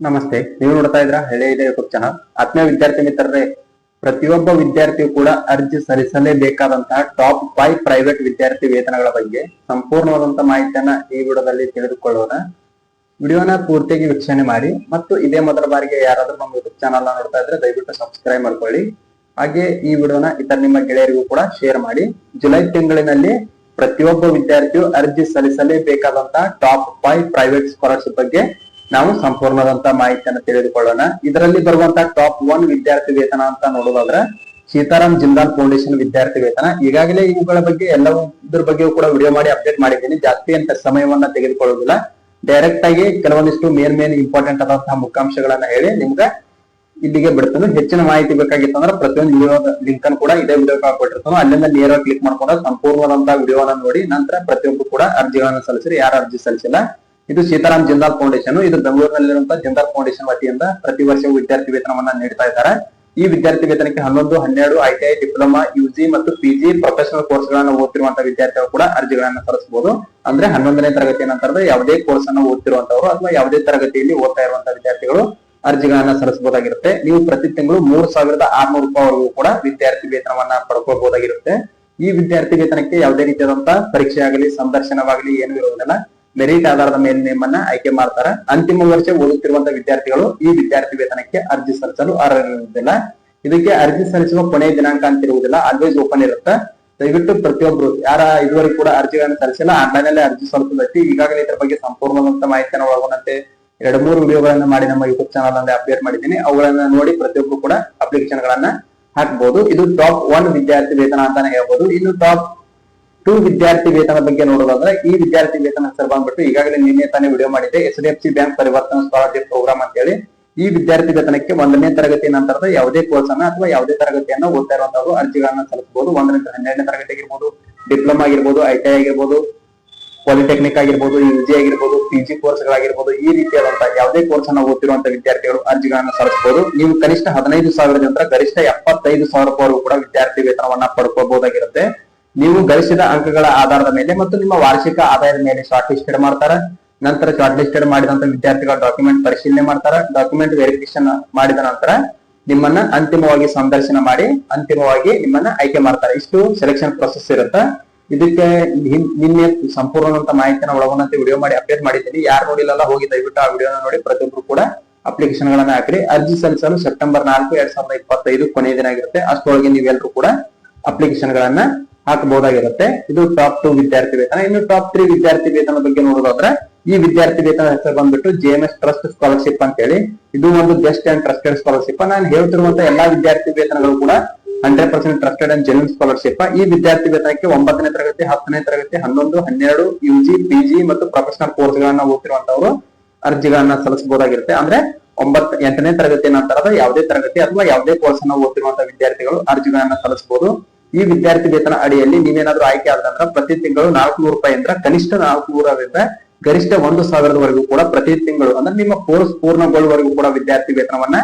ನಮಸ್ತೆ. ನೀವು ನೋಡ್ತಾ ಇದ್ರ ಹಳೆ ಇದೆ ಯೂಟ್ಯೂಬ್ ಚಾನಲ್ ಆತ್ಮೀಯ ವಿದ್ಯಾರ್ಥಿ ಮಿತ್ರರೇ, ಪ್ರತಿಯೊಬ್ಬ ವಿದ್ಯಾರ್ಥಿಯು ಕೂಡ ಅರ್ಜಿ ಸಲ್ಲಿಸಲೇಬೇಕಾದಂತಹ ಟಾಪ್ ಫೈವ್ ಪ್ರೈವೇಟ್ ವಿದ್ಯಾರ್ಥಿ ವೇತನಗಳ ಬಗ್ಗೆ ಸಂಪೂರ್ಣವಾದಂತಹ ಮಾಹಿತಿಯನ್ನ ಈ ವಿಡಿಯೋದಲ್ಲಿ ತಿಳಿದುಕೊಳ್ಳೋಣ. ವಿಡಿಯೋನ ಪೂರ್ತಿಯಾಗಿ ವೀಕ್ಷಣೆ ಮಾಡಿ ಮತ್ತು ಇದೇ ಮೊದಲ ಬಾರಿಗೆ ಯಾರಾದ್ರೂ ನಮ್ಮ ಯೂಟ್ಯೂಬ್ ಚಾನಲ್ ನೋಡ್ತಾ ಇದ್ರೆ ದಯವಿಟ್ಟು ಸಬ್ಸ್ಕ್ರೈಬ್ ಮಾಡ್ಕೊಳ್ಳಿ. ಹಾಗೆ ಈ ವಿಡಿಯೋನ ಇತರ ನಿಮ್ಮ ಗೆಳೆಯರಿಗೂ ಕೂಡ ಶೇರ್ ಮಾಡಿ. ಜುಲೈ ತಿಂಗಳಿನಲ್ಲಿ ಪ್ರತಿಯೊಬ್ಬ ವಿದ್ಯಾರ್ಥಿಯು ಅರ್ಜಿ ಸಲ್ಲಿಸಲೇಬೇಕಾದಂತಹ ಟಾಪ್ ಫೈವ್ ಪ್ರೈವೇಟ್ ಸ್ಕಾಲರ್ಶಿಪ್ ಬಗ್ಗೆ ನಾವು ಸಂಪೂರ್ಣದಂತ ಮಾಹಿತಿಯನ್ನು ತಿಳಿದುಕೊಳ್ಳೋಣ. ಇದರಲ್ಲಿ ಬರುವಂತಹ ಟಾಪ್ ಒನ್ ವಿದ್ಯಾರ್ಥಿ ವೇತನ ಅಂತ ನೋಡೋದಾದ್ರೆ ಸೀತಾರಾಮ್ ಜಿಂದಾಲ್ ಫೌಂಡೇಶನ್ ವಿದ್ಯಾರ್ಥಿ ವೇತನ. ಈಗಾಗಲೇ ಇವುಗಳ ಬಗ್ಗೆ ಎಲ್ಲವುದ್ರ ಬಗ್ಗೆಯೂ ಕೂಡ ವಿಡಿಯೋ ಮಾಡಿ ಅಪ್ಡೇಟ್ ಮಾಡಿದ್ದೀನಿ. ಜಾಸ್ತಿ ಅಂತ ಸಮಯವನ್ನ ತೆಗೆದುಕೊಳ್ಳುವುದಿಲ್ಲ ಡೈರೆಕ್ಟ್ ಆಗಿ ಕೆಲವೊಂದಿಷ್ಟು ಮೇನ್ ಮೇನ್ ಇಂಪಾರ್ಟೆಂಟ್ ಆದಂತಹ ಮುಖ್ಯಾಂಶಗಳನ್ನ ಹೇಳಿ ನಿಮ್ಗೆ ಇಲ್ಲಿಗೆ ಬಿಡ್ತಾನೆ. ಹೆಚ್ಚಿನ ಮಾಹಿತಿ ಬೇಕಾಗಿತ್ತು ಅಂದ್ರೆ ಪ್ರತಿಯೊಂದು ವಿಡಿಯೋ ಲಿಂಕ್ ಅನ್ನು ಕೂಡ ಇದೇ ವಿಡಿಯೋ ಹಾಕೊಟ್ಟಿರ್ತಾನೆ ಅಲ್ಲಿಂದ ನೇರ ಕ್ಲಿಕ್ ಮಾಡ್ಕೊಂಡು ಸಂಪೂರ್ಣವಾದಂತಹ ವಿಡಿಯೋನ ನೋಡಿ, ನಂತರ ಪ್ರತಿಯೊಬ್ಬರು ಕೂಡ ಅರ್ಜಿಗಳನ್ನು ಸಲ್ಲಿಸಿರಿ. ಯಾರು ಅರ್ಜಿ ಸಲ್ಲಿಸಿಲ್ಲ ಇದು ಸೀತಾರಾಮ್ ಜಿಂದಾಲ್ ಫೌಂಡೇಶನ್ ಇದು ಬೆಂಗಳೂರಿನಲ್ಲಿರುವಂತಹ ಜಿಂದಾಲ್ ಫೌಂಡೇಶನ್ ವತಿಯಿಂದ ಪ್ರತಿ ವರ್ಷ ವಿದ್ಯಾರ್ಥಿ ವೇತನವನ್ನ ನೀಡ್ತಾ ಇದ್ದಾರೆ. ಈ ವಿದ್ಯಾರ್ಥಿ ವೇತನಕ್ಕೆ ಹನ್ನೊಂದು, ಹನ್ನೆರಡು ಐಟಿಐ ಡಿಪ್ಲೊಮಾ ಯುಜಿ ಮತ್ತು ಪಿಜಿ ಪ್ರೊಫೆಷನಲ್ ಕೋರ್ಸ್ ಗಳನ್ನ ಓದ್ತಿರುವಂತಹ ವಿದ್ಯಾರ್ಥಿಗಳು ಕೂಡ ಅರ್ಜಿಗಳನ್ನ ಸಲ್ಲಿಸಬಹುದು. ಅಂದ್ರೆ ಹನ್ನೊಂದನೇ ತರಗತಿ ನಂತರದ ಯಾವುದೇ ಕೋರ್ಸ್ ಅನ್ನು ಓದ್ತಿರುವಂತವರು ಅಥವಾ ಯಾವುದೇ ತರಗತಿಯಲ್ಲಿ ಓದ್ತಾ ಇರುವಂತಹ ವಿದ್ಯಾರ್ಥಿಗಳು ಅರ್ಜಿಗಳನ್ನ ಸಲ್ಲಿಸಬಹುದಾಗಿರುತ್ತೆ. ನೀವು ಪ್ರತಿ ತಿಂಗಳು ಮೂರ್ ಸಾವಿರದ ಆರ್ನೂರು ರೂಪಾಯಿವರೆಗೂ ಕೂಡ ವಿದ್ಯಾರ್ಥಿ ವೇತನವನ್ನ ಪಡ್ಕೋಬಹುದಾಗಿರುತ್ತೆ ಈ ವಿದ್ಯಾರ್ಥಿ ವೇತನಕ್ಕೆ ಯಾವುದೇ ರೀತಿಯಾದಂತಹ ಪರೀಕ್ಷೆ ಆಗಲಿ ಸಂದರ್ಶನವಾಗಲಿ ಏನು ಇರುವುದಿಲ್ಲ. ಮೆರಿಟ್ ಆಧಾರದ ಮೇಲೆ ನಿಮ್ಮನ್ನ ಆಯ್ಕೆ ಮಾಡ್ತಾರ. ಅಂತಿಮ ವರ್ಷ ಓದುತ್ತಿರುವಂತಹ ವಿದ್ಯಾರ್ಥಿಗಳು ಈ ವಿದ್ಯಾರ್ಥಿ ವೇತನಕ್ಕೆ ಅರ್ಜಿ ಸಲ್ಲಿಸಲು ಅರ್ಹರಿರುವುದಿಲ್ಲ. ಇದಕ್ಕೆ ಅರ್ಜಿ ಸಲ್ಲಿಸುವ ಕೊನೆಯ ದಿನಾಂಕ ಅಂತ ಇರುವುದಿಲ್ಲ. ಆಲ್ವೇಸ್ ಓಪನ್ ಇರುತ್ತೆ. ದಯವಿಟ್ಟು ಪ್ರತಿಯೊಬ್ರು, ಯಾರ ಇದುವರೆಗೂ ಕೂಡ ಅರ್ಜಿಗಳನ್ನು ಸಲ್ಲಿಸಿಲ್ಲ ಆನ್ಲೈನ್ನಲ್ಲಿ ಅರ್ಜಿ ಸಲ್ಲಿಸಬೇಕು ಈಗಾಗಲೇ ಇದರ ಬಗ್ಗೆ ಸಂಪೂರ್ಣವಾದಂತಹ ಮಾಹಿತಿಯನ್ನು ಒಳಗೊಂಡಂತೆ ಎರಡು ಮೂರು ವಿಡಿಯೋಗಳನ್ನ ಮಾಡಿ ನಮ್ಮ ಯೂಟ್ಯೂಬ್ ಚಾನಲ್ ಅಲ್ಲಿ ಅಪ್ಡೇಟ್ ಮಾಡಿದ್ದೀನಿ. ಅವುಗಳನ್ನ ನೋಡಿ ಪ್ರತಿಯೊಬ್ಬರು ಕೂಡ ಅಪ್ಲಿಕೇಶನ್ ಗಳನ್ನ ಹಾಕಬಹುದು ಇದು ಟಾಪ್ ಒನ್ ವಿದ್ಯಾರ್ಥಿ ವೇತನ ಅಂತಾನೆ ಹೇಳ್ಬಹುದು ಇನ್ನು ಟಾಪ್ ಟೂ ವಿದ್ಯಾರ್ಥಿ ವೇತನ ಬಗ್ಗೆ ನೋಡೋದಾದ್ರೆ, ಈ ವಿದ್ಯಾರ್ಥಿ ವೇತನ ಹೆಸರು ಬಂದ್ಬಿಟ್ಟು ಈಗಾಗಲೇ ನಿನ್ನೆ ತಾನೇ ವಿಡಿಯೋ ಮಾಡಿದ್ದೆ. H D F C bank Parivartan scholarship program ಅಂತ ಹೇಳಿ ಈ ವಿದ್ಯಾರ್ಥಿ ವೇತನಕ್ಕೆ ಒಂದನೇ ತರಗತಿ ನಂತರದ ಯಾವುದೇ ಕೋರ್ಸ್ ಅನ್ನ ಅಥವಾ ಯಾವುದೇ ತರಗತಿಯನ್ನ ಓದ್ತಾ ಇರುವಂತವರು ಅರ್ಜಿಗಳನ್ನ ಸಲ್ಲಿಸಬಹುದು. ಒಂದನೇ ಹನ್ನೆರಡನೇ ತರಗತಿ ಆಗಿರ್ಬೋದು ಡಿಪ್ಲೊಮಾ ಆಗಿರ್ಬೋದು ಐಟಿಐ ಆಗಿರ್ಬೋದು ಪಾಲಿಟೆಕ್ನಿಕ್ ಆಗಿರ್ಬೋದು ಯುಜಿ ಆಗಿರ್ಬೋದು ಪಿಜಿ ಕೋರ್ಸ್ ಗಳಾಗಿರ್ಬೋದು, ಈ ರೀತಿಯಾದಂತಹ ಯಾವುದೇ ಕೋರ್ಸ್ ಅನ್ನ ಓದ್ತಿರುವಂತಹ ವಿದ್ಯಾರ್ಥಿಗಳು ಅರ್ಜಿಗಳನ್ನ ಸಲ್ಲಿಸಬಹುದು. ನೀವು ಕನಿಷ್ಠ ಹದಿನೈದು ಸಾವಿರದಿಂದ ಗರಿಷ್ಠ ಎಪ್ಪತ್ತೈದು ಸಾವಿರ ರೂಪಾಯಿ ಕೂಡ ವಿದ್ಯಾರ್ಥಿ ವೇತನವನ್ನ ಪಡ್ಕೋಬಹುದಾಗಿರುತ್ತೆ. ನೀವು ಗಳಿಸಿದ ಅಂಕಗಳ ಆಧಾರದ ಮೇಲೆ ಮತ್ತು ನಿಮ್ಮ ವಾರ್ಷಿಕ ಆದಾಯದ ಮೇಲೆ ಶಾರ್ಟ್ ಲಿಸ್ಟೆಡ್ ಮಾಡ್ತಾರೆ. ನಂತರ ಶಾರ್ಟ್ ಲಿಸ್ಟೆಡ್ ಮಾಡಿದಂತ ವಿದ್ಯಾರ್ಥಿಗಳ ಡಾಕ್ಯುಮೆಂಟ್ ಪರಿಶೀಲನೆ ಮಾಡ್ತಾರೆ. ಡಾಕ್ಯುಮೆಂಟ್ ವೆರಿಫಿಕೇಶನ್ ಮಾಡಿದ ನಂತರ ನಿಮ್ಮನ್ನ ಅಂತಿಮವಾಗಿ ಸಂದರ್ಶನ ಮಾಡಿ, ಅಂತಿಮವಾಗಿ ನಿಮ್ಮನ್ನ ಆಯ್ಕೆ ಮಾಡ್ತಾರೆ. ಇಷ್ಟು ಸೆಲೆಕ್ಷನ್ ಪ್ರೊಸೆಸ್ ಇರುತ್ತೆ. ಇದಕ್ಕೆ ನಿನ್ನೆ ಸಂಪೂರ್ಣವಂತ ಮಾಹಿತಿನ ಒಳಗೊಂಡಂತೆ ವಿಡಿಯೋ ಮಾಡಿ ಅಪ್ಡೇಟ್ ಮಾಡಿದ್ದೀನಿ. ಯಾರು ನೋಡಿಲ್ಲ ಹೋಗಿ ದಯವಿಟ್ಟು ಆ ವಿಡಿಯೋನ ನೋಡಿ. ಪ್ರತಿಯೊಬ್ರು ಕೂಡ ಅಪ್ಲಿಕೇಶನ್ ಗಳನ್ನ ಹಾಕ್ರಿ. ಅರ್ಜಿ ಸಲ್ಲಿಸಲು ಸೆಪ್ಟೆಂಬರ್ ನಾಲ್ಕು, ಎರಡ್ ಸಾವಿರದ ಇಪ್ಪತ್ತೈದು ಕೊನೆಯ ದಿನ ಆಗಿರುತ್ತೆ. ಅಷ್ಟರೊಳಗೆ ನೀವೆಲ್ಲರೂ ಕೂಡ ಅಪ್ಲಿಕೇಶನ್ ಗಳನ್ನ ಹಾಕಬಹುದಾಗಿರುತ್ತೆ. ಇದು ಟಾಪ್ ಟು ವಿದ್ಯಾರ್ಥಿ ವೇತನ. ಇನ್ನು ಟಾಪ್ ತ್ರೀ ವಿದ್ಯಾರ್ಥಿ ವೇತನ ಬಗ್ಗೆ ನೋಡೋದಾದ್ರೆ, ಈ ವಿದ್ಯಾರ್ಥಿ ವೇತನ ಹೆಸರು ಬಂದ್ಬಿಟ್ಟು J M S trust scholarship ಅಂತ ಹೇಳಿ ಇದು ಒಂದು ಬೆಸ್ಟ್ ಅಂಡ್ ಟ್ರಸ್ಟೆಡ್ ಸ್ಕಾಲರ್ಶಿಪ್ ನಾನು ಹೇಳ್ತಿರುವಂತಹ ಎಲ್ಲಾ ವಿದ್ಯಾರ್ಥಿ ವೇತನಗಳು ಕೂಡ hundred percent trusted and genuine scholarship ಈ ವಿದ್ಯಾರ್ಥಿ ವೇತನಕ್ಕೆ ಒಂಬತ್ತನೇ ತರಗತಿ, ಹತ್ತನೇ ತರಗತಿ, ಹನ್ನೊಂದು, ಹನ್ನೆರಡು ಯುಜಿ ಪಿಜಿ ಮತ್ತು ಪ್ರೊಫೆಷನಲ್ ಕೋರ್ಸ್ ಗಳನ್ನ ಓದ್ತಿರುವಂತವರು ಅರ್ಜಿಗಳನ್ನ ಸಲ್ಲಿಸಬಹುದಾಗಿರುತ್ತೆ. ಅಂದ್ರೆ ಒಂಬತ್ತು, ಎಂಟನೇ ತರಗತಿ ನಂತರದ ಯಾವುದೇ ತರಗತಿ ಅಥವಾ ಯಾವುದೇ ಕೋರ್ಸ್ ಅನ್ನ ಓದ್ತಿರುವಂತಹ ವಿದ್ಯಾರ್ಥಿಗಳು ಅರ್ಜಿಗಳನ್ನ ಸಲ್ಲಿಸಬಹುದು. ಈ ವಿದ್ಯಾರ್ಥಿ ವೇತನ ಅಡಿಯಲ್ಲಿ ನೀವೇನಾದ್ರೂ ಆಯ್ಕೆ ಆದ್ರೆ ಪ್ರತಿ ತಿಂಗಳು ನಾಲ್ಕುನೂರು ರೂಪಾಯಿ ಅಂದ್ರೆ ಕನಿಷ್ಠ ರೂಪಾಯಿ ಗರಿಷ್ಠ ಒಂದು ಸಾವಿರದವರೆಗೂ ಕೂಡ ಪ್ರತಿ ತಿಂಗಳು ಅಂದ್ರೆ ನಿಮ್ಮ ಕೋರ್ಸ್ ಪೂರ್ಣಗೊಳ್ಳುವವರೆಗೂ ಕೂಡ ವಿದ್ಯಾರ್ಥಿ ವೇತನವನ್ನ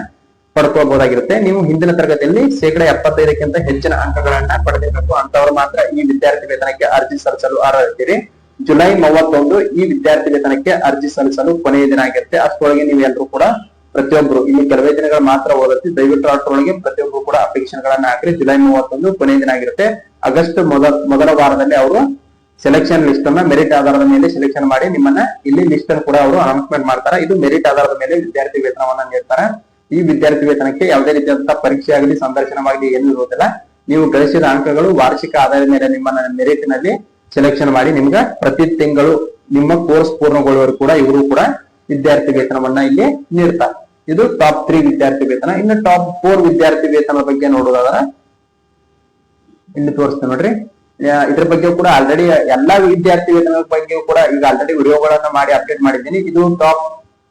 ಪಡ್ಕೋಬಹುದಾಗಿರುತ್ತೆ ನೀವು ಹಿಂದಿನ ತರಗತಿಯಲ್ಲಿ ಶೇಕಡ ಎಪ್ಪತ್ತೈದಕ್ಕಿಂತ ಹೆಚ್ಚಿನ ಅಂಕಗಳನ್ನ ಪಡೆದಿರಬೇಕು ಅಂತವರು ಮಾತ್ರ ಈ ವಿದ್ಯಾರ್ಥಿ ವೇತನಕ್ಕೆ ಅರ್ಜಿ ಸಲ್ಲಿಸಲು ಅರ್ಹರಿದ್ದೀರಿ. ಜುಲೈ ಮೂವತ್ತೊಂದು ಈ ವಿದ್ಯಾರ್ಥಿ ವೇತನಕ್ಕೆ ಅರ್ಜಿ ಸಲ್ಲಿಸಲು ಕೊನೆಯ ದಿನ ಆಗಿರುತ್ತೆ. ಅಷ್ಟರೊಳಗೆ ನೀವೆಲ್ಲರೂ ಕೂಡ ಪ್ರತಿಯೊಬ್ರು. ಇಲ್ಲಿ ಕೆಲವೇ ದಿನಗಳು ಮಾತ್ರ ಓದತ್ತಿ, ದಯವಿಟ್ಟು ಅಷ್ಟರೊಳಗೆ ಪ್ರತಿಯೊಬ್ರು ಕೂಡ ಅಪ್ಲಿಕೇಶನ್ ಗಳನ್ನ ಹಾಕ್ರಿ. ಜುಲೈ ಮೂವತ್ತೊಂದು ಕೊನೆಯ ದಿನ ಆಗಿರುತ್ತೆ. ಆಗಸ್ಟ್ ಮೊದಲ ಮೊದಲ ವಾರದಲ್ಲಿ ಅವರು ಸೆಲೆಕ್ಷನ್ ಲಿಸ್ಟ್ ಅನ್ನ ಮೆರಿಟ್ ಆಧಾರದ ಮೇಲೆ ಸೆಲೆಕ್ಷನ್ ಮಾಡಿ ನಿಮ್ಮನ್ನ ಇಲ್ಲಿ ಲಿಸ್ಟ್ ಅನ್ನು ಕೂಡ ಅವರು ಅನೌನ್ಸ್ಮೆಂಟ್ ಮಾಡ್ತಾರೆ. ಇದು ಮೆರಿಟ್ ಆಧಾರದ ಮೇಲೆ ವಿದ್ಯಾರ್ಥಿ ವೇತನವನ್ನ ನೀಡ್ತಾರೆ. ಈ ವಿದ್ಯಾರ್ಥಿ ವೇತನಕ್ಕೆ ಯಾವುದೇ ರೀತಿಯಾದಂತಹ ಪರೀಕ್ಷೆ ಆಗಲಿ, ಸಂದರ್ಶನವಾಗಲಿ ಏನು ಇರುವುದಿಲ್ಲ. ನೀವು ಗಳಿಸಿದ ಅಂಕಗಳು ವಾರ್ಷಿಕ ಆಧಾರದ ಮೇಲೆ ನಿಮ್ಮನ್ನ ಮೆರಿಟ್ನಲ್ಲಿ ಸೆಲೆಕ್ಷನ್ ಮಾಡಿ ನಿಮ್ಗೆ ಪ್ರತಿ ತಿಂಗಳು ನಿಮ್ಮ ಕೋರ್ಸ್ ಪೂರ್ಣಗೊಳ್ಳುವರು ಕೂಡ ಇವರು ಕೂಡ ವಿದ್ಯಾರ್ಥಿ ವೇತನವನ್ನ ಇಲ್ಲಿ ನೀಡ್ತಾರೆ. ಇದು ಟಾಪ್ ತ್ರೀ ವಿದ್ಯಾರ್ಥಿ ವೇತನ. ಇನ್ನು ಟಾಪ್ ಫೋರ್ ವಿದ್ಯಾರ್ಥಿ ವೇತನ ಬಗ್ಗೆ ನೋಡೋದಾದ್ರೆ ಇಲ್ಲಿ ತೋರಿಸ್ತೇನೆ ನೋಡ್ರಿ. ಇದ್ರ ಬಗ್ಗೆ ಕೂಡ ಆಲ್ರೆಡಿ ಎಲ್ಲಾ ವಿದ್ಯಾರ್ಥಿ ವೇತನ ಬಗ್ಗೆ ಕೂಡ ಈಗ ಆಲ್ರೆಡಿ ವಿಡಿಯೋಗಳನ್ನ ಮಾಡಿ ಅಪ್ಡೇಟ್ ಮಾಡಿದ್ದೀನಿ. ಇದು ಟಾಪ್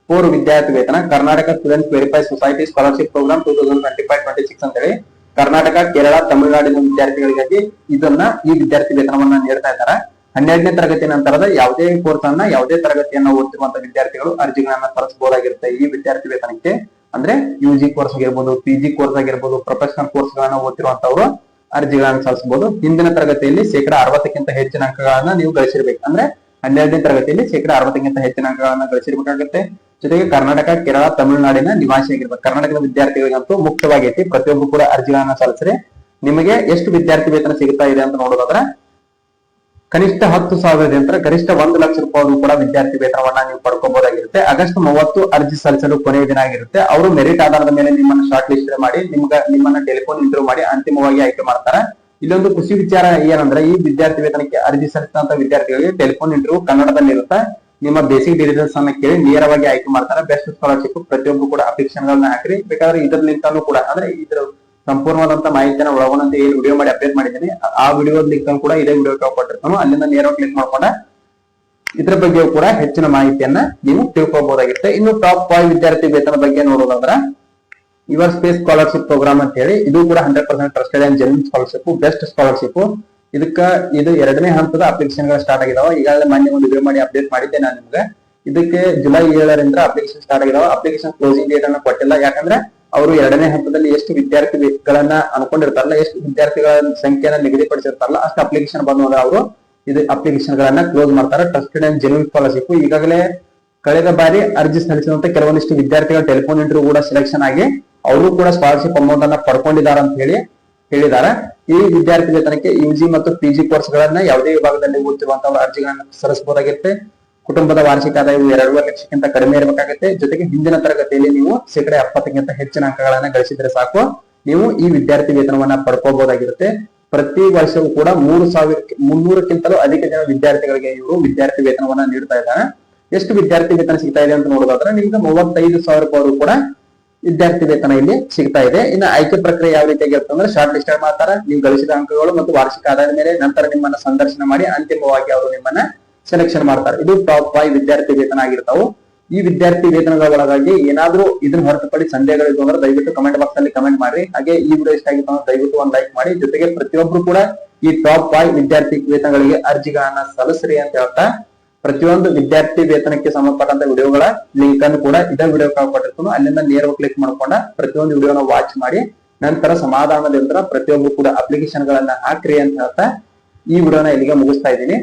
ಫೋರ್ ವಿದ್ಯಾರ್ಥಿ ವೇತನ. Karnataka student verify society scholarship program two thousand twenty five twenty six ಅಂತ ಹೇಳಿ ಕರ್ನಾಟಕ, ಕೇರಳ, ತಮಿಳುನಾಡಿನ ವಿದ್ಯಾರ್ಥಿಗಳಿಗಾಗಿ ಇದನ್ನ ಈ ವಿದ್ಯಾರ್ಥಿ ವೇತನವನ್ನ ನೀಡ್ತಾ ಇದ್ದಾರೆ. ಹನ್ನೆರಡನೇ ತರಗತಿ ನಂತರದ ಯಾವುದೇ ಕೋರ್ಸ್ ಅನ್ನ ಯಾವುದೇ ತರಗತಿಯನ್ನ ಓದ್ತಿರುವಂತಹ ವಿದ್ಯಾರ್ಥಿಗಳು ಅರ್ಜಿಗಳನ್ನ ಸಲ್ಲಿಸಬಹುದಾಗಿರುತ್ತೆ ಈ ವಿದ್ಯಾರ್ಥಿ ವೇತನಕ್ಕೆ ಅಂದ್ರೆ ಯು ಜಿ ಕೋರ್ಸ್ ಆಗಿರ್ಬೋದು ಪಿ ಜಿ ಕೋರ್ಸ್ ಆಗಿರ್ಬೋದು ಪ್ರೊಫೆಷನಲ್ ಕೋರ್ಸ್ ಗಳನ್ನ ಓದ್ತಿರುವಂತವ್ರು ಅರ್ಜಿಗಳನ್ನ ಸಲ್ಲಿಸಬಹುದು. ಹಿಂದಿನ ತರಗತಿಯಲ್ಲಿ ಶೇಕಡ ಅರವತ್ತಕ್ಕಿಂತ ಹೆಚ್ಚಿನ ಅಂಕಗಳನ್ನ ನೀವು ಗಳಿಸಿರ್ಬೇಕು. ಅಂದ್ರೆ ಹನ್ನೆರಡನೇ ತರಗತಿಯಲ್ಲಿ ಶೇಕಡ ಅರವತ್ತಕ್ಕಿಂತ ಹೆಚ್ಚಿನ ಅಂಕಗಳನ್ನ ಗಳಿಸಿರ್ಬೇಕಾಗುತ್ತೆ. ಜೊತೆಗೆ ಕರ್ನಾಟಕ, ಕೇರಳ, ತಮಿಳುನಾಡಿನ ನಿವಾಸಿ ಆಗಿರ್ಬೇಕು. ಕರ್ನಾಟಕದ ವಿದ್ಯಾರ್ಥಿಗಳಿಗಂತೂ ಮುಖ್ಯವಾಗೈತಿ ಪ್ರತಿಯೊಬ್ಬರು ಕೂಡ ಅರ್ಜಿಗಳನ್ನ ಸಲ್ಲಿಸ್ರಿ ನಿಮಗೆ ಎಷ್ಟು ವಿದ್ಯಾರ್ಥಿ ವೇತನ ಸಿಗುತ್ತಾ ಇದೆ ಅಂತ ನೋಡೋದಾದ್ರೆ ಕನಿಷ್ಠ ಹತ್ತು ಸಾವಿರದಿಂದ ಗರಿಷ್ಠ ಒಂದು ಲಕ್ಷ ರೂಪಾಯಿ ಕೂಡ ವಿದ್ಯಾರ್ಥಿ ವೇತನವನ್ನ ನೀವು ಪಡ್ಕೋಬಹುದಾಗಿರುತ್ತೆ ಆಗಸ್ಟ್ ಮೂವತ್ತು ಅರ್ಜಿ ಸಲ್ಲಿಸಲು ಕೊನೆಯ ದಿನ ಆಗಿರುತ್ತೆ. ಅವರು ಮೆರಿಟ್ ಆಧಾರದ ಮೇಲೆ ನಿಮ್ಮನ್ನ ಶಾರ್ಟ್ ಲಿಸ್ಟ್ ಮಾಡಿ, ನಿಮ್ಗ, ನಿಮ್ಮನ್ನ ಟೆಲಿಫೋನ್ ಇಂಟರ್ವ್ಯೂ ಮಾಡಿ ಅಂತಿಮವಾಗಿ ಆಯ್ಕೆ ಮಾಡ್ತಾರೆ. ಇಲ್ಲೊಂದು ಖುಷಿ ವಿಚಾರ ಏನಂದ್ರೆ, ಈ ವಿದ್ಯಾರ್ಥಿ ವೇತನಕ್ಕೆ ಅರ್ಜಿ ಸಲ್ಲಿಸಿದಂತ ವಿದ್ಯಾರ್ಥಿಗಳಿಗೆ ಟೆಲಿಫೋನ್ ಇಂಟರ್ವ್ಯೂ ಕನ್ನಡದಲ್ಲಿ ಇರುತ್ತೆ. ನಿಮ್ಮ ಬೇಸಿಕ್ ಡೀಟೇಲ್ಸ್ ಅನ್ನ ಕೇಳಿ ನೇರವಾಗಿ ಆಯ್ಕೆ ಮಾಡ್ತಾರೆ. ಬೆಸ್ಟ್ ಸ್ಕಾಲರ್ಶಿಪ್ ಪ್ರತಿಯೊಬ್ಬರು ಕೂಡ ಅಪೇಕ್ಷಣಗಳನ್ನ ಗಳನ್ನ ಹಾಕ್ರಿ. ಬೇಕಾದ್ರೆ ಇದ್ರಲಿಂತಾನು ಕೂಡ, ಅಂದ್ರೆ ಇದ್ರ ಸಂಪೂರ್ಣವಾದಂತ ಮಾಹಿತಿನ ಒಳಗೊಂಡಂತೆ ಏನು ವಿಡಿಯೋ ಮಾಡಿ ಅಪ್ಡೇಟ್ ಮಾಡಿದ್ದೀನಿ. ಆ ವಿಡಿಯೋ ಲಿಂಕ್ ಕೂಡ ಇದೇ ವಿಡಿಯೋ ಕೊಟ್ಟಿರ್ತಾನು. ಅಲ್ಲಿಂದ ನೇರವಾಗಿ ಕ್ಲಿಕ್ ಮಾಡ್ಕೊಂಡ ಇದ್ರ ಬಗ್ಗೆ ಕೂಡ ಹೆಚ್ಚಿನ ಮಾಹಿತಿಯನ್ನ ನೀವು ತಿಳ್ಕೊಬಹುದಾಗಿರುತ್ತೆ. ಇನ್ನು ಟಾಪ್ ಫೈವ್ ವಿದ್ಯಾರ್ಥಿ ವೇತನ ಬಗ್ಗೆ ನೋಡೋದಾದ್ರೆ ಯುವರ್ ಸ್ಪೇಸ್ ಸ್ಕಾಲರ್ಶಿಪ್ ಪ್ರೋಗ್ರಾಮ್ ಅಂತ ಹೇಳಿ, ಇದು ಕೂಡ hundred percent trusted and genuine scholarship best scholarship ಇದಕ್ಕ ಇದು ಎರಡನೇ ಹಂತದ ಅಪ್ಲಿಕೇಶನ್ಗಳು ಸ್ಟಾರ್ಟ್ ಆಗಿದಾವ. ಈಗಾಗಲೇ ಮೊನ್ನೆ ಒಂದು ವಿಡಿಯೋ ಮಾಡಿ ಅಪ್ಡೇಟ್ ಮಾಡಿದ್ದೆ ನಾನು ನಿಮ್ಗೆ. ಇದಕ್ಕೆ ಜುಲೈ ಏಳರಿಂದ ಅಪ್ಲಿಕೇಶನ್ ಸ್ಟಾರ್ಟ್ ಆಗಿದಾವ. ಅಪ್ಲಿಕೇಶನ್ ಕ್ಲೋಸಿಂಗ್ ಡೇಟ್ ಅನ್ನು ಕೊಟ್ಟಿಲ್ಲ. ಯಾಕಂದ್ರೆ ಅವರು ಎರಡನೇ ಹಂತದಲ್ಲಿ ಎಷ್ಟು ವಿದ್ಯಾರ್ಥಿಗಳನ್ನ ಅನ್ಕೊಂಡಿರ್ತಾರಲ್ಲ, ಎಷ್ಟು ವಿದ್ಯಾರ್ಥಿಗಳ ಸಂಖ್ಯೆಯನ್ನ ನಿಗದಿಪಡಿಸಿರ್ತಾರಲ್ಲ, ಅಷ್ಟು ಅಪ್ಲಿಕೇಶನ್ ಬಂದಾಗ ಅವರು ಇದು ಅಪ್ಲಿಕೇಶನ್ ಗಳನ್ನ ಕ್ಲೋಸ್ ಮಾಡ್ತಾರೆ. ಟ್ರಸ್ಟೆಡ್ ಅಂಡ್ ಜೆನ್ಯೂನ್ ಸ್ಕಾಲರ್ಶಿಪ್ ಈಗಾಗಲೇ ಕಳೆದ ಬಾರಿ ಅರ್ಜಿ ಸಲ್ಲಿಸಿದಂತ ಕೆಲವೊಂದಿಷ್ಟು ವಿದ್ಯಾರ್ಥಿಗಳ ಟೆಲಿಫೋನ್ ಇಂಟರ್ವ್ಯೂ ಕೂಡ ಸೆಲೆಕ್ಷನ್ ಆಗಿ ಅವರು ಕೂಡ ಸ್ಕಾಲರ್ಶಿಪ್ ಅಮೌಂಟ್ ಅನ್ನ ಪಡ್ಕೊಂಡಿದ್ದಾರೆ ಅಂತ ಹೇಳಿ ಹೇಳಿದ್ದಾರೆ. ಈ ವಿದ್ಯಾರ್ಥಿ ವೇತನಕ್ಕೆ ಯುಜಿ ಮತ್ತು ಪಿಜಿ ಕೋರ್ಸ್ ಗಳನ್ನ ಯಾವುದೇ ವಿಭಾಗದಲ್ಲಿ ಓದ್ತಿರುವಂತಹ ಅರ್ಜಿಗಳನ್ನ ಸಲ್ಲಿಸಬಹುದಾಗಿರುತ್ತೆ. ಕುಟುಂಬದ ವಾರ್ಷಿಕ ಆದಾಯವು ಎರಡೂವರೆ ಲಕ್ಷಕ್ಕಿಂತ ಕಡಿಮೆ ಇರಬೇಕಾಗುತ್ತೆ. ಜೊತೆಗೆ ಹಿಂದಿನ ತರಗತಿಯಲ್ಲಿ ನೀವು ಶೇಕಡ ಎಪ್ಪತ್ತಕ್ಕಿಂತ ಹೆಚ್ಚಿನ ಅಂಕಗಳನ್ನ ಗಳಿಸಿದ್ರೆ ಸಾಕು. ನೀವು ಈ ವಿದ್ಯಾರ್ಥಿ ವೇತನವನ್ನ ಪಡ್ಕೋಬಹುದಾಗಿರುತ್ತೆ. ಪ್ರತಿ ವರ್ಷವೂ ಕೂಡ ಮೂರು ಸಾವಿರ ಮುನ್ನೂರಕ್ಕಿಂತಲೂ ಅಧಿಕ ಜನ ವಿದ್ಯಾರ್ಥಿಗಳಿಗೆ ಇವರು ವಿದ್ಯಾರ್ಥಿ ವೇತನವನ್ನ ನೀಡ್ತಾ ಇದ್ದಾರೆ. ಎಷ್ಟು ವಿದ್ಯಾರ್ಥಿ ವೇತನ ಸಿಗ್ತಾ ಇದೆ ಅಂತ ನೋಡೋದಾದ್ರೆ ನಿಮ್ಗೆ ಮೂವತ್ತೈದು ಸಾವಿರ ರೂಪಾಯಿ ಕೂಡ ವಿದ್ಯಾರ್ಥಿ ವೇತನ ಇಲ್ಲಿ ಸಿಗ್ತಾ ಇದೆ. ಇನ್ನು ಆಯ್ಕೆ ಪ್ರಕ್ರಿಯೆ ಯಾವ ರೀತಿಯಾಗಿ ಅಂದ್ರೆ ಶಾರ್ಟ್ ಲಿಸ್ಟ್ ಮಾಡ್ತಾರೆ. ನೀವು ಗಳಿಸಿದ ಅಂಕಗಳು ಮತ್ತು ವಾರ್ಷಿಕ ಆಧಾರದ ಮೇಲೆ ನಂತರ ನಿಮ್ಮನ್ನ ಸಂದರ್ಶನ ಮಾಡಿ ಅಂತಿಮವಾಗಿ ಅವರು ನಿಮ್ಮನ್ನ ಸೆಲೆಕ್ಷನ್ ಮಾಡ್ತಾರೆ. ಇದು ಟಾಪ್ ಫೈವ್ ವಿದ್ಯಾರ್ಥಿ ವೇತನ ಆಗಿರ್ತಾವು. ಈ ವಿದ್ಯಾರ್ಥಿ ವೇತನಗಳ ಒಳಗಾಗಿ ಏನಾದ್ರೂ ಇದನ್ನ ಹೊರತುಪಡಿಸಿ ಸಂದೇಹಗಳಿದ್ದು ಅಂದ್ರೆ ದಯವಿಟ್ಟು ಕಮೆಂಟ್ ಬಾಕ್ಸ್ ಅಲ್ಲಿ ಕಮೆಂಟ್ ಮಾಡಿ ಹಾಗೆ ಈ ವಿಡಿಯೋ ಇಷ್ಟ ಆಗಿತ್ತು ಅಂದ್ರೆ ದಯವಿಟ್ಟು ಒಂದು ಲೈಕ್ ಮಾಡಿ. ಜೊತೆಗೆ ಪ್ರತಿಯೊಬ್ರು ಕೂಡ ಈ ಟಾಪ್ ಫೈವ್ ವಿದ್ಯಾರ್ಥಿ ವೇತನಗಳಿಗೆ ಅರ್ಜಿಗಳನ್ನ ಸಲ್ಲಿಸ್ರಿ ಅಂತ ಹೇಳ್ತಾ ಪ್ರತಿಯೊಂದು ವಿದ್ಯಾರ್ಥಿ ವೇತನಕ್ಕೆ ಸಂಬಂಧಪಟ್ಟಂತ ವಿಡಿಯೋಗಳ ಲಿಂಕ್ ಅನ್ನು ಕೂಡ ಇದೇ ವಿಡಿಯೋ ಕೊಟ್ಟಿರ್ತಾನು. ಅಲ್ಲಿಂದ ನೇರವಾಗಿ ಕ್ಲಿಕ್ ಮಾಡ್ಕೊಂಡ ಪ್ರತಿಯೊಂದು ವಿಡಿಯೋನ ವಾಚ್ ಮಾಡಿ. ನಂತರ ಸಮಾಧಾನದಿಂದ ಪ್ರತಿಯೊಬ್ಬರು ಕೂಡ ಅಪ್ಲಿಕೇಶನ್ ಗಳನ್ನ ಹಾಕ್ರಿ ಅಂತ ಹೇಳ್ತಾ ಈ ವಿಡಿಯೋನ ಇಲ್ಲಿಗೆ ಮುಗಿಸ್ತಾ ಇದ್ದೀನಿ.